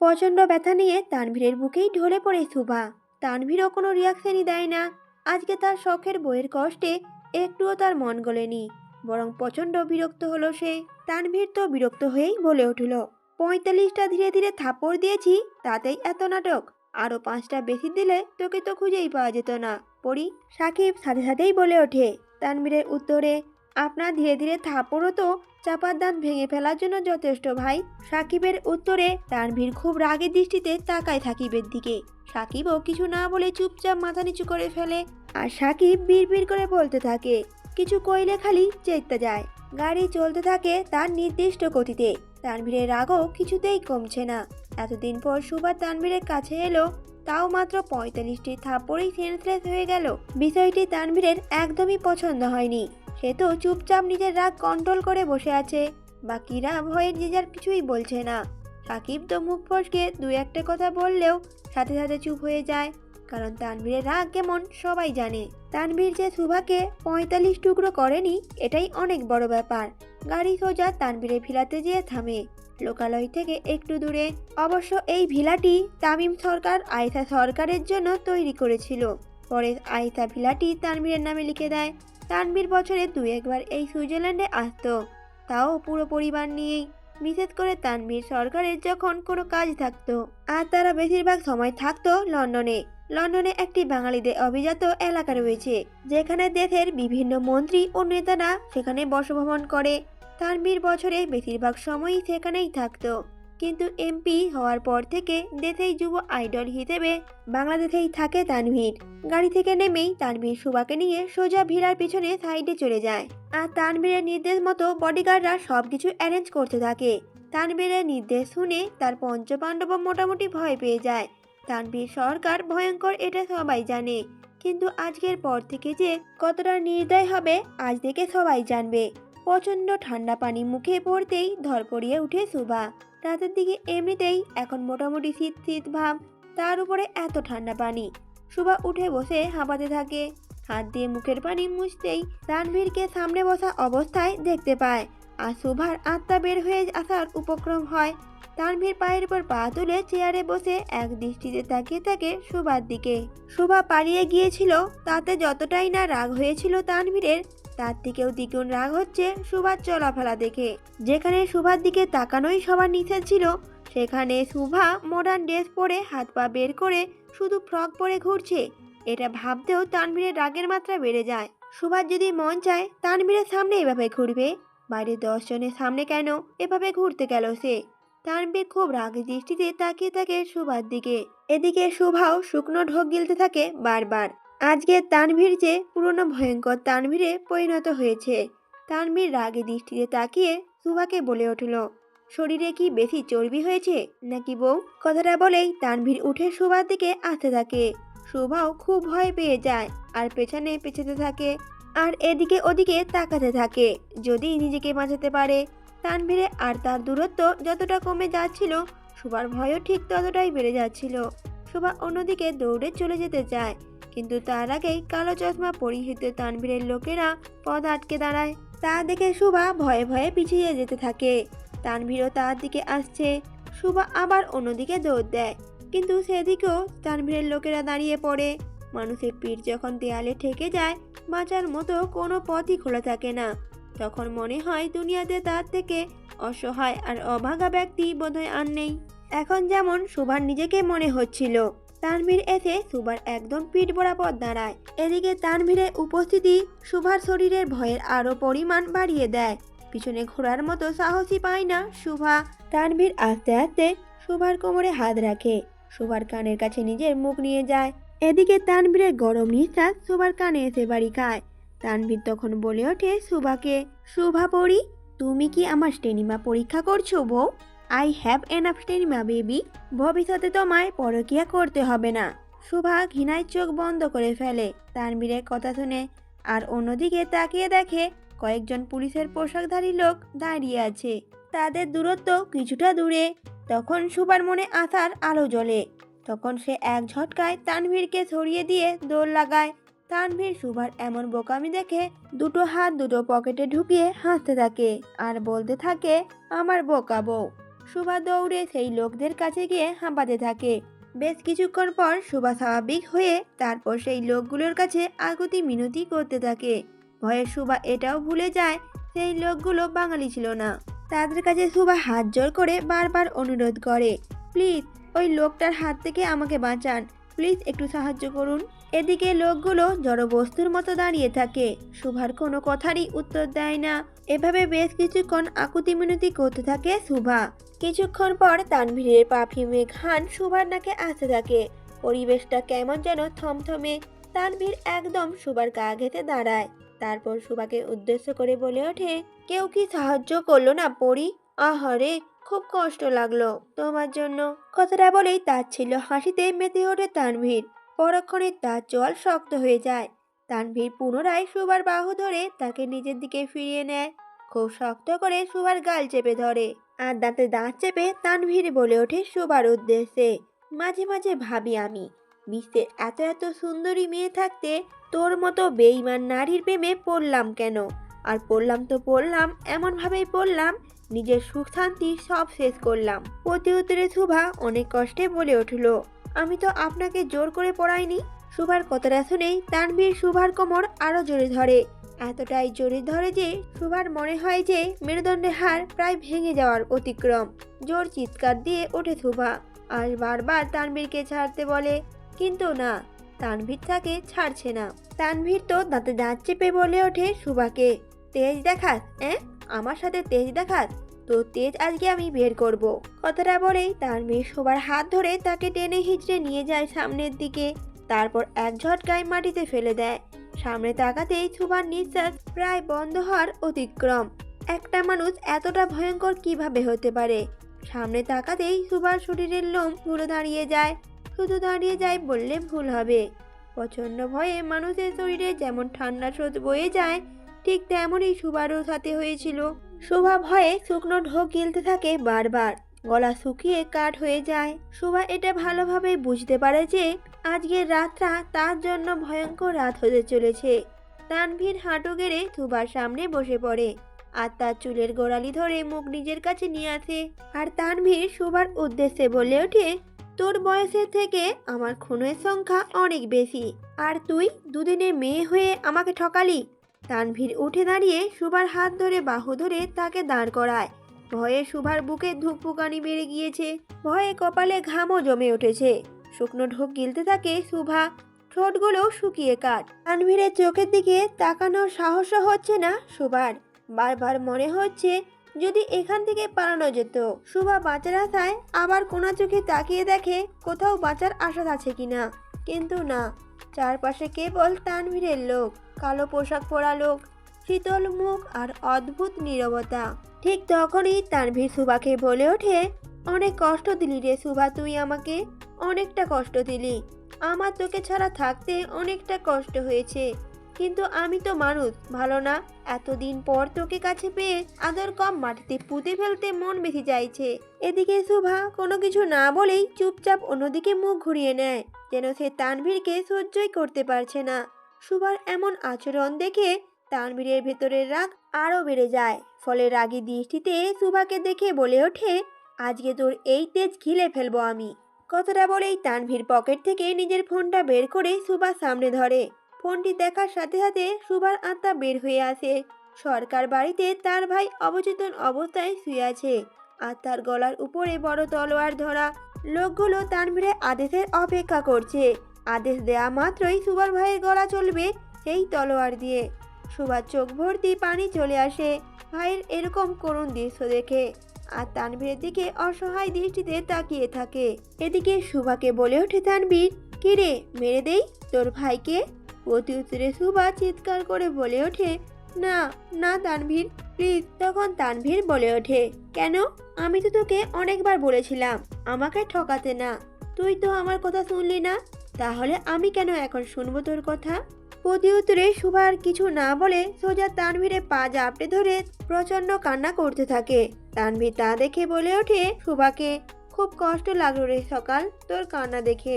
প্রচণ্ড ব্যথা নিয়ে তানভীরের বুকেই ঢলে পড়ে সুভা। তানভীরও কোনো রিয়াকশনই দেয় না। আজকে তার শখের বইয়ের কষ্টে একটুও তার মন গলেনি, বরং প্রচণ্ড বিরক্ত হলো সে। তানভীর তো বিরক্ত হয়েই বলে উঠল, পঁয়তাল্লিশটা ধীরে ধীরে থাপড় দিয়েছি, তাতেই এত নাটক। আরও পাঁচটা বেশি দিলে তোকে তো খুঁজেই পাওয়া যেত না। পড়ি সাকিব সাথে সাথেই বলে ওঠে, তানভীরের উত্তরে, আপনার ধীরে ধীরে থাপড়ও তো চাপার দাঁত ভেঙে ফেলার জন্য যথেষ্ট, ভাই। সাকিবের উত্তরে তানভীর খুব রাগের দৃষ্টিতে তাকায় সাকিবের দিকে। সাকিবও কিছু না বলে চুপচাপ মাথা নিচু করে ফেলে আর সাকিব বিড়বিড় করে বলতে থাকে, কিছু কইলে খালি চেতে যায়। গাড়ি চলতে থাকে তার নির্দিষ্ট গতিতে। তানভীরের রাগও কিছুতেই কমছে না। এতদিন পর সুভাষ তানভীরের কাছে এলো, তাও মাত্র পঁয়তাল্লিশটি থাপ্পড়েই সেন্সলেস হয়ে গেল। বিষয়টি তানভীরের একদমই পছন্দ হয়নি। সে তো চুপচাপ নিজের রাগ কন্ট্রোল করে বসে আছে। বাকিরা ভয়ে যে যার কিছুই বলছে না। সাকিব তো মুখ ফসকে দু একটা কথা বললেও সাথে সাথে চুপ হয়ে যায়। কারণ তানভীরের রাগ কেমন সবাই জানে। তানভীর যে সুভাকে পঁয়তাল্লিশ টুকরো করেনি, এটাই অনেক বড় ব্যাপার। গাড়ি সোজা তানভীরের ভিলাতে যেয়ে থামে। লোকালয় থেকে একটু দূরে। অবশ্য এই ভিলাটি তামিম সরকার আয়সা সরকারের জন্য তৈরি করেছিল। পরে আয়সা ভিলাটি তানভীরের নামে লিখে দেয়। তানভীর বছরে দু একবার এই সুইজারল্যান্ডে আসতো। তাও পুরো পরিবার নিয়েই। বিশেষ করে তানভীর সরকারের যখন কোনো কাজ থাকতো, আর তারা বেশিরভাগ সময় থাকতো লন্ডনে। লন্ডনে একটি বাঙালিদের অভিজাত এলাকা রয়েছে, যেখানে দেশের বিভিন্ন মন্ত্রী ও নেতারা সেখানে বসভ্রমণ করে। তানভীর বছরে বেশিরভাগ সময়ই সেখানেই থাকতো। কিন্তু এমপি হওয়ার পর থেকে দেশেই যুব আইডল হিসেবে বাংলাদেশেই থাকে তানভীর। গাড়ি থেকে নেমেই তানভীর সুবাকে নিয়ে সোজা ভিড়ার পিছনে সাইডে চলে যায়। আর তানভীরের নির্দেশ মতো বডিগার্ডরা সব কিছু অ্যারেঞ্জ করতে থাকে। তানভীরের নির্দেশ শুনে তার পঞ্চপাণ্ডব মোটামুটি ভয় পেয়ে যায়। তানভীর সরকার ভয়ঙ্কর এটা সবাই জানে। কিন্তু আজকের পর থেকে যে কতটা নির্দয় হবে, আজ থেকে সবাই জানবে। প্রচণ্ড ঠান্ডা পানি মুখে পড়তেই ধরপড়িয়ে উঠে সুভা রাতের দিকে এমনিতেই এখন মোটামুটি শীত শীত ভাব, তার উপরে এত ঠান্ডা পানি। সুভা উঠে বসে হাঁপাতে থাকে। হাত দিয়ে মুখের পানি মুছতেই তানভীরকে সামনে বসা অবস্থায় দেখতে পায়। আর সুভার আত্মা বের হয়ে আসার উপক্রম হয়। তানভীর পায়ের উপর পা তুলে চেয়ারে বসে এক দৃষ্টিতে তাকিয়ে থাকে সুভার দিকে। সুভা পালিয়ে গিয়েছিল, তাতে যতটাই না রাগ হয়েছিল তানভীরের তার থেকেও দ্বিগুণ রাগ হচ্ছে সুভার চলাফেরা দেখে। যেখানে সুভার দিকে তাকানোই সবার নিষেধ ছিল, সেখানে সুভা মডার্ন ড্রেস পরে হাত পা বের করে শুধু ফ্রক পরে ঘুরছে। এটা ভাবতেও তানভীরের রাগের মাত্রা বেড়ে যায়। সুভার যদি মন চায়, তানভীরের সামনে এভাবে ঘুরবে। বাইরে দশজনের সামনে কেন এভাবে ঘুরতে গেল সে? তানভীর খুব রাগ দৃষ্টিতে তাকিয়ে থাকে সুভার দিকে। এদিকে সুভাও শুকনো ঢোক গিলতে থাকে বারবার। আজকে তানভীর যে পুরনো ভয়ঙ্কর তানভীরে পরিণত হয়েছে, তানভীর রাগে দৃষ্টিতে তাকিয়ে সুভাকে বলে উঠল, শরীরে কি বেশি চর্বি হয়েছে নাকি বউ? কথাটা বলেই তানভীর উঠে সুভার দিকে আসতে থাকে। সুভাও খুব ভয় পেয়ে যায় আর পেছনে পেছাতে থাকে আর এদিকে ওদিকে তাকাতে থাকে। যদি নিজেকে বাঁচাতে পারে, তানভীরে আর তার দূরত্ব যতটা কমে যাচ্ছিল সুভার ভয়ও ঠিক ততটাই বেড়ে যাচ্ছিল। সুভা অন্যদিকে দৌড়ে চলে যেতে চায় কিন্তু তার আগেই কালো চশমা পরিহিত তানভীরের লোকেরা পথ আটকে দাঁড়ায়। তা দেখে সুভা ভয়ে ভয়ে পিছিয়ে যেতে থাকে। তানভীরও তার দিকে আসছে। সুভা আবার অন্যদিকে দৌড় দেয়। কিন্তু সেদিকেও তানভীরের লোকেরা দাঁড়িয়ে পড়ে। মানুষের পিঠ যখন দেয়ালে ঠেকে যায়, বাঁচার মতো কোনো পথই খোলা থাকে না। তখন মনে হয় দুনিয়াতে তার থেকে অসহায় আর অভাগা ব্যক্তি বোধহয় আর নেই। এখন যেমন সুভার নিজেকে মনে হচ্ছিল তানভীর এসে সুভার একদম পিঠ বরাবর দাঁড়ায়। এদিকে তানভীরের উপস্থিতি সুভার শরীরের ভয়ের আরও পরিমাণ বাড়িয়ে দেয়। পিছনে ঘোরার মতো সাহসী পায় না শুভা তানভীর আস্তে আস্তে সুভার কোমরে হাত রাখে। সুভার কানের কাছে নিজের মুখ নিয়ে যায়। এদিকে তানভীরের গরম নিঃশ্বাস সুভার কানে এসে বাড়ি খায়। তানভীর তখন বলে ওঠে সুভাকে শুভা পড়ি তুমি কি আমার স্টেনিমা পরীক্ষা করছ বউ? আই হ্যাভ এনাফ মা বেবি ভবিষ্যতে তোমায় পরকিয়া করতে হবে না। শুভা ঘৃণায় চোখ বন্ধ করে ফেলে। তানবীরের কথা শুনে আর অন্যদিকে তাকিয়ে দেখে কয়েকজন পুলিশের পোশাকধারী লোক দাঁড়িয়ে আছে। তাদের দূরত্ব কিছুটা দূরে। তখন সুবার মনে আসার আলো জ্বলে। তখন সে এক ঝটকায় তানভীরকে সরিয়ে দিয়ে দৌড় লাগায়। তানভীর সুভার এমন বোকামি দেখে দুটো হাত দুটো পকেটে ঢুকিয়ে হাসতে থাকে আর বলতে থাকে, আমার বোকা বউ। সুভা দৌড়ে সেই লোকদের কাছে গিয়ে হাঁপাতে থাকে। বেশ কিছুক্ষণ পর সুভা স্বাভাবিক হয়ে তারপর সেই লোকগুলোর কাছে আকুতি মিনতি করতে থাকে। ভয়ে সুভা এটাও ভুলে যায় সেই লোকগুলো বাঙালি ছিল না। তাদের কাছে সুভা হাত জোর করে বারবার অনুরোধ করে, প্লিজ, ওই লোকটার হাত থেকে আমাকে বাঁচান। প্লিজ, একটু সাহায্য করুন। এদিকে লোকগুলো জড়বস্তুর মতো দাঁড়িয়ে থাকে। সুভার কোনো কথারই উত্তর দেয় না। এভাবে বেশ কিছুক্ষণ আকুতি মিনতি করতে থাকে সুভা। কিছুক্ষণ পর তানভীরের পারফিউমে ঘান সুভার নাকে আসতে থাকে। পরিবেশটা কেমন যেন থমথমে। তানভীর একদম সুভার গা ঘেতে দাঁড়ায়। তারপর সুভাকে উদ্দেশ্য করে বলে ওঠে, কেউ কি সাহায্য করল না পরি? আহারে, খুব কষ্ট লাগল তোমার জন্য। কথাটা বলেই তার ছিল হাসিতে মেতে ওঠে তানভীর। পরক্ষণে তার জল শক্ত হয়ে যায়। তানভীর পুনরায় সুবার বাহু ধরে তাকে নিজের দিকে ফিরিয়ে নেয়। খুব শক্ত করে সুবার গাল চেপে ধরে আর দাঁতে দাঁত চেপে তানভীর বলে ওঠে সুবার উদ্দেশ্যে, মাঝে মাঝে ভাবি আমি বিশ্বের এত এত সুন্দরী মেয়ে থাকতে তোর মতো বেইমান নারীর প্রেমে পড়লাম কেন? আর পড়লাম তো পড়লাম, এমনভাবেই পড়লাম, নিজের সুখ শান্তি সব শেষ করলাম। প্রতি উত্তরে সুভা অনেক কষ্টে বলে উঠল। আমি তো আপনাকে জোর করে পড়াইনি। সুভার কথাটা শুনেই তানভীর সুভার কোমর আরও জোরে ধরে। এতটাই জোরে ধরে যে সুভার মনে হয় যে মেরুদণ্ডের হাড় প্রায় ভেঙে যাওয়ার অতিক্রম। জোর চিৎকার দিয়ে ওঠে সুভা। আর বারবার তানভীরকে ছাড়তে বলে, কিন্তু না, তানভীর তাকে ছাড়ছে না। তানভীর তো দাঁতে দাঁত চেপে বলে ওঠে সুভাকে। তেজ দেখাস হ্যাঁ আমার সাথে তেজ দেখাস? তো তেজ আজকে আমি বের করব। কথাটা বলেই মেয়ে সবার হাত ধরে তাকে টেনে হিচড়ে নিয়ে যায় সামনের দিকে। তারপর এক ঝটকায় মাটিতে ফেলে দেয়। সামনে তাকাতেই সুভার নিঃশ্বাস প্রায় বন্ধ হওয়ার অতিক্রম। একটা মানুষ এতটা ভয়ঙ্কর কীভাবে হতে পারে? সামনে তাকাতেই সুভার শরীরের লোম পুরো দাঁড়িয়ে যায়। শুধু দাঁড়িয়ে যায় বললে ভুল হবে। প্রচণ্ড ভয়ে মানুষের শরীরে যেমন ঠান্ডা স্রোত বয়ে যায়, ঠিক তেমনই সুভারও সাথে হয়েছিল। শোভা ভয়ে শুকনো ঢোক গিলতে থাকে বারবার। গলা শুকিয়ে কাঠ হয়ে যায়। শোভা এটা ভালোভাবে বুঝতে পারে যে আজকের রাতটা তার জন্য ভয়ঙ্কর রাত হতে চলেছে। তানভীর হাঁটু গেড়ে সুভার সামনে বসে পড়ে আর তার চুলের গোড়ালি ধরে মুখ নিজের কাছে নিয়ে আসে। আর তানভীর শোভার উদ্দেশ্যে বলে ওঠে, তোর বয়সের থেকে আমার খুনের সংখ্যা অনেক বেশি। আর তুই দুদিনে মেয়ে হয়ে আমাকে ঠকালি? তানভীর উঠে দাঁড়িয়ে সুভার হাত ধরে বাহু ধরে তাকে দাঁড় করায়। ভয়ে সুভার বুকে ধুকপুকানি বেড়ে গিয়েছে। ভয়ে কপালে ঘামও জমে উঠেছে। শুকনো ঢোক গিলতে থাকে সুভা। ঠোঁটগুলো শুকিয়ে কাট তানভীরের চোখের দিকে তাকানোর সাহসও হচ্ছে না সুভার। বারবার মনে হচ্ছে যদি এখান থেকে পালানো যেত। সুভা বাঁচার আশায় আবার কোনা চোখে তাকিয়ে দেখে কোথাও বাঁচার আশা আছে কিনা। কিন্তু না। চারপাশে কেবল তানভীরের লোক, কালো পোশাক পরা লোক, শীতল মুখ আর অদ্ভুত নীরবতা। ঠিক তখনই তানভীর সুভাকে বলে ওঠে, অনেক কষ্ট দিলি রে সুভা, তুই আমাকে অনেকটা কষ্ট দিলি। আমার তোকে ছাড়া থাকতে অনেকটা কষ্ট হয়েছে। কিন্তু আমি তো মানুষ, ভালো না? এতদিন পর তোকে কাছে পেয়ে আদর কম মাটিতে পুঁতে ফেলতে মন বেশি চাইছে এদিকে শোভা কোনো কিছু না বলেই চুপচাপ অন্যদিকে মুখ ঘুরিয়ে নেয়, যেন সে তানভীরকে সহ্যই করতে পারছে না। সুভার এমন আচরণ দেখে তানভীরের ভেতরের রাগ আরও বেড়ে যায়, ফলে রাগী দৃষ্টিতে সুভাকে দেখে বলে ওঠে, আজকে তোর এই তেজ ঘিলে ফেলব আমি। কথাটা বলেই তানভীর পকেট থেকে নিজের ফোনটা বের করে সুভার সামনে ধরে। ফোনটি দেখার সাথে সাথে সুভার আত্মা বের হয়ে আসে। সরকার বাড়িতে তার ভাই অবচেতন অবস্থায় শুয়ে আছে। আর তার গলার উপরে বড় তলোয়ার ধরা লোকগুলো তানভীরের আদেশের অপেক্ষা করছে। আদেশ দেয়া মাত্রই সুভার ভাইয়ের গলা চলবে সেই তলোয়ার দিয়ে। সুভার চোখ ভর্তি পানি চলে আসে ভাইয়ের এরকম করুণ দৃশ্য দেখে। আর তানভীরের দিকে অসহায় দৃষ্টিতে তাকিয়ে থাকে। এদিকে সুভাকে বলে ওঠে, তানভীর, কিরে, মেরে দেই? তোর ভাইকে? প্রতি উত্তরে সুভা চিৎকার করে বলে ওঠে, না না তানভীর প্লিজ তখন তানভীর বলে ওঠে, কেন? আমি তো তোকে অনেকবার বলেছিলাম, আমাকে ঠকাতে না। তুই তো আমার কথা শুনলি না, তাহলে আমি কেন এখন শুনব তোর কথা? প্রতি উত্তরে সুভার কিছু না বলে সোজা তানভীরে পা জাপটে ধরে প্রচণ্ড কান্না করতে থাকে। তানভীর তা দেখে বলে ওঠে সুভাকে, খুব কষ্ট লাগল রে সকাল তোর কান্না দেখে।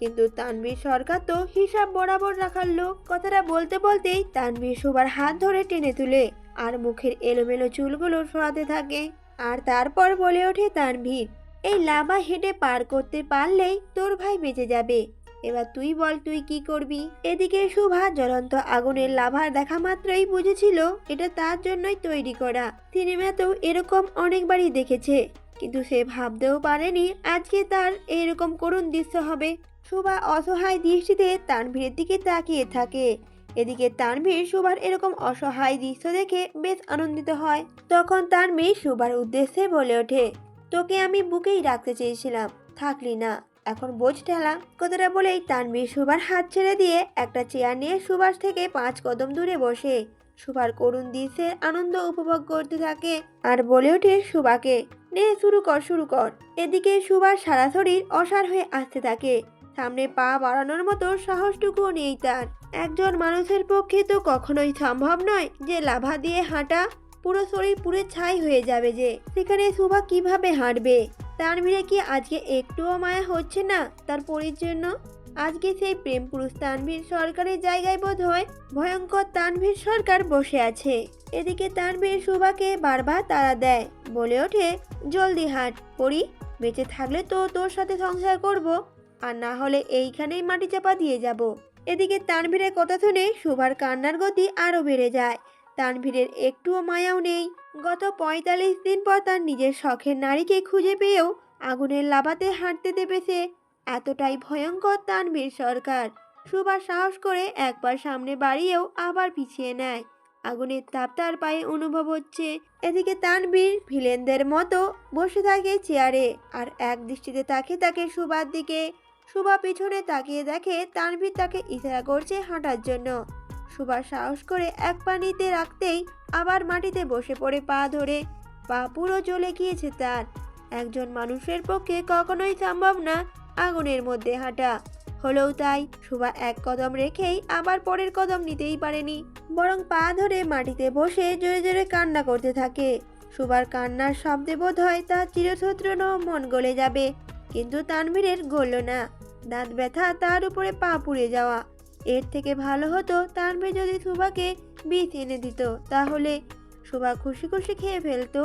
কিন্তু তানভীর সরকার তো হিসাব বরাবর রাখার লোক। কথাটা বলতে বলতেই তানভীর সুভার হাত ধরে টেনে তুলে আর মুখের এলোমেলো চুলগুলো সরাতে থাকে। আর তারপর বলে ওঠে, তানভীর, এই লাভা হেঁটে পার করতে পারলেই তোর ভাই বেঁচে যাবে। এবার তুই বল, তুই কি করবি? এদিকে শুভা জ্বলন্ত আগুনের লাভা দেখা মাত্রই বুঝেছিল এটা তার জন্যই তৈরি করা। সিনেমাতেও এরকম অনেকবারই দেখেছে, কিন্তু সে ভাবতেও পারেনি আজকে তার এরকম করুণ দৃশ্য হবে। শুভা অসহায় দৃষ্টিতে তানভীরের দিকে তাকিয়ে থাকে। এদিকে তানভীর সুবার এরকম অসহায় দৃশ্য দেখে বেশ আনন্দিত হয়। তখন মেয়ে সুবার উদ্দেশ্যে বলে ওঠে, তোকে আমি বুকেই রাখতে চেয়েছিলাম, থাকলি না। এখন বোঝ ঠেলা। কথাটা বলেই তানভীর সুবার হাত ছেড়ে দিয়ে একটা চেয়ার নিয়ে সুভাষ থেকে পাঁচ কদম দূরে বসে। সুভার করুণ দৃশ্যের আনন্দ উপভোগ করতে থাকে আর বলে ওঠে সুবাকে নে শুরু কর শুরু কর। এদিকে সুভাষ সারা শরীর অসার হয়ে আসতে থাকে। সামনে পা বাড়ানোর মতো সাহসটুকুও নেই তার। একজন মানুষের পক্ষে তো কখনোই সম্ভব নয় যে লাভা দিয়ে হাঁটা পুরো শরীর পুরো ছাই হয়ে যাবে যে। সেখানে শুভা কীভাবে হাঁটবে? তার ভিড়ে কি আজকে একটুও মায়া হচ্ছে না তার পরির জন্য? আজকে সেই প্রেম পুরুষ তানভীর সরকারের জায়গায় বোধ হয় ভয়ঙ্কর তানভীর সরকার বসে আছে। এদিকে তানভীর সুভাকে বারবার তারা দেয়, বলে ওঠে, জলদি হাঁট পড়ি বেঁচে থাকলে তো তোর সাথে সংসার করব। আর না হলে এইখানেই মাটি চাপা দিয়ে যাব। এদিকে তানভীরের কথা শুনে সুভার কান্নার গতি আরও বেড়ে যায়। তানভীরের একটুও মায়াও নেই। গত পঁয়তাল্লিশ দিন পর তার নিজের শখের নারীকে খুঁজে পেয়েও আগুনের লাভাতে হাঁটতে দেবে সে এতটাই ভয়ঙ্কর তানভীর সরকার। সুভাষ সাহস করে একবার সামনে বাড়িয়েও আবার পিছিয়ে নেয়। আগুনের তাপ তার পায়ে অনুভব হচ্ছে। এদিকে তানবীর ভিলেনদের মতো বসে থাকে চেয়ারে আর এক দৃষ্টিতে তাকে তাকে সুভার দিকে। সুভা পিছনে তাকিয়ে দেখে তানভীর তাকে ইশারা করছে হাঁটার জন্য। সুভা সাহস করে এক পানিতে রাখতেই আবার মাটিতে বসে পড়ে পা ধরে। পা পুরো জ্বলে গিয়েছে তার। একজন মানুষের পক্ষে কখনোই সম্ভব না আগুনের মধ্যে হাঁটা। হলেও তাই সুভা এক কদম রেখেই আবার পরের কদম নিতেই পারেনি। বরং পা ধরে মাটিতে বসে জোরে জোরে কান্না করতে থাকে। সুভার কান্নার শব্দে বোধ হয় তার চিরশত্রুন মন গলে যাবে। কিন্তু তানভীরের গলল না। দাঁত ব্যথা তার উপরে পা পুড়ে যাওয়া। এর থেকে ভালো হতো তানভীর যদি সুভাকে বিষ এনে দিত। তাহলে সুভা খুশি খুশি খেয়ে ফেলতো।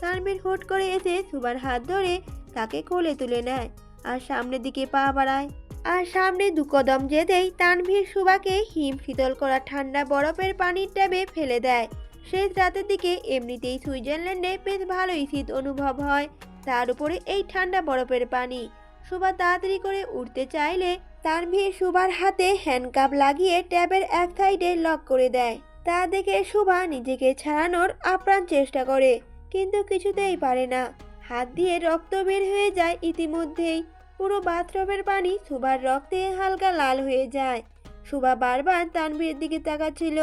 তানভীর হুট করে এসে সুভার হাত ধরে তাকে কোলে তুলে নেয় আর সামনের দিকে পা বাড়ায়। আর সামনে দু কদম যেতেই তানভীর সুভাকে হিম শীতল করা ঠান্ডা বরফের পানির ট্যাবে ফেলে দেয়। শেষ রাতের দিকে এমনিতেই সুইজারল্যান্ডে বেশ ভালোই শীত অনুভব হয়। তার উপরে এই ঠান্ডা বরফের পানি। সুভা তাড়াতাড়ি করে উঠতে চাইলে তানভীর সুভার হাতে হ্যান্ডকাপ লাগিয়ে ট্যাবের এক সাইডে লক করে দেয়। তা দেখে সুভা নিজেকে ছাড়ানোর আপ্রাণ চেষ্টা করে, কিন্তু কিছুতেই পারে না। হাত দিয়ে রক্ত বের হয়ে যায় ইতিমধ্যেই। পুরো বাথরুমের পানি সুভার রক্তে হালকা লাল হয়ে যায়। সুভা বারবার তানভীরের দিকে তাকাচ্ছিল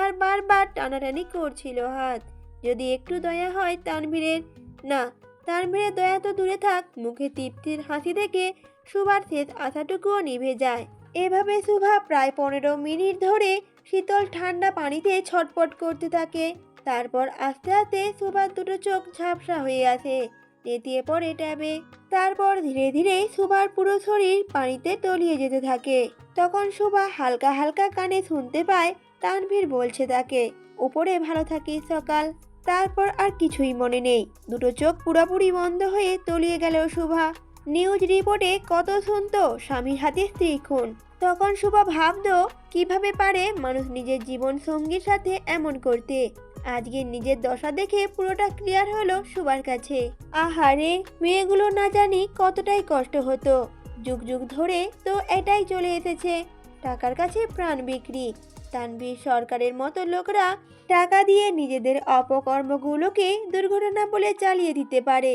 আর বারবার টানাটানি করছিল হাত। যদি একটু দয়া হয় তানভীরের, না তানভীরের দয়া তো দূরে থাক, মুখে তৃপ্তির হাসি দেখে সুভার শেষ আশাটুকুও নিভে যায়। এভাবে সুভা প্রায় পনেরো মিনিট ধরে শীতল ঠান্ডা পানিতে ছটপট করতে থাকে। তারপর আস্তে আস্তে সুভার দুটো চোখ ঝাপসা হয়ে আসে, নেতিয়ে পড়ে ট্যাবে। তারপর ধীরে ধীরে সুভার পুরো শরীর পানিতে তলিয়ে যেতে থাকে। তখন সুভা হালকা হালকা কানে শুনতে পায়, তানভীর বলছে তাকে, উপরে ভালো থাকিস সকাল। তারপর আর কিছুই মনে নেই। দুটো চোখ পুরোপুরি বন্ধ হয়ে তলিয়ে গেল শুভা। নিউজ রিপোর্টে কত শুনতো স্বামীর হাতে স্ত্রী খুন। তখন শুভা ভাবতো কীভাবে পারে মানুষ নিজের জীবন সঙ্গীর সাথে এমন করতে। আজকে নিজের দশা দেখে পুরোটা ক্লিয়ার হলো সুবার কাছে। আহারে, মেয়েগুলো না জানি কতটাই কষ্ট হতো। যুগ যুগ ধরে তো এটাই চলে এসেছে। টাকার কাছে প্রাণ বিক্রি। তানভীর সরকারের মতো লোকরা টাকা দিয়ে নিজেদের অপকর্মগুলোকে দুর্ঘটনা বলে চালিয়ে দিতে পারে।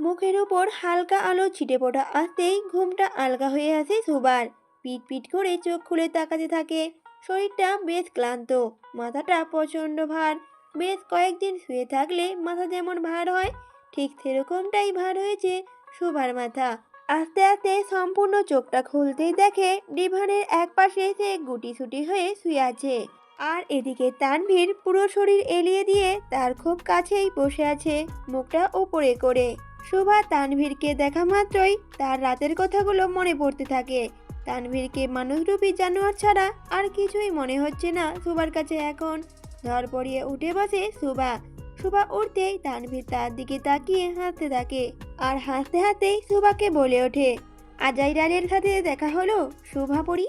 মুখের উপর হালকা আলো ছিটে পড়া আসতেই ঘুমটা আলগা হয়ে আসে সুবার পিট পিট করে চোখ খুলে তাকাতে থাকে। শরীরটা বেশ ক্লান্ত, মাথাটা প্রচণ্ড ভার। বেশ কয়েকদিন শুয়ে থাকলে মাথা যেমন ভার হয়, ঠিক সেরকমটাই ভার হয়েছে সুভার মাথা। আস্তে আস্তে সম্পূর্ণ চোখটা খুলতেই দেখে ডিভানের এক পাশে সে গুটিসুটি হয়ে শুয়ে আছে। আর এদিকে তানভীর পুরো শরীর এলিয়ে দিয়ে তার খুব কাছেই বসে আছে, মুখটা উপরে করে। শোভা তানভীরকে দেখা মাত্রই তার রাতের কথাগুলো মনে পড়তে থাকে। তানভীরকে মানুষরূপী জানোয়ার ছাড়া আর কিছুই মনে হচ্ছে না সুবার কাছে এখন। ধর পড়িয়ে উঠে বসে সুবা সুভা উঠতেই তানভীর তার দিকে তাকিয়ে হাসতে থাকে আর হাসতে হাসতেই সুভাকে বলে ওঠে, আজাইরালের সাথে দেখা হলো? শোভা পরি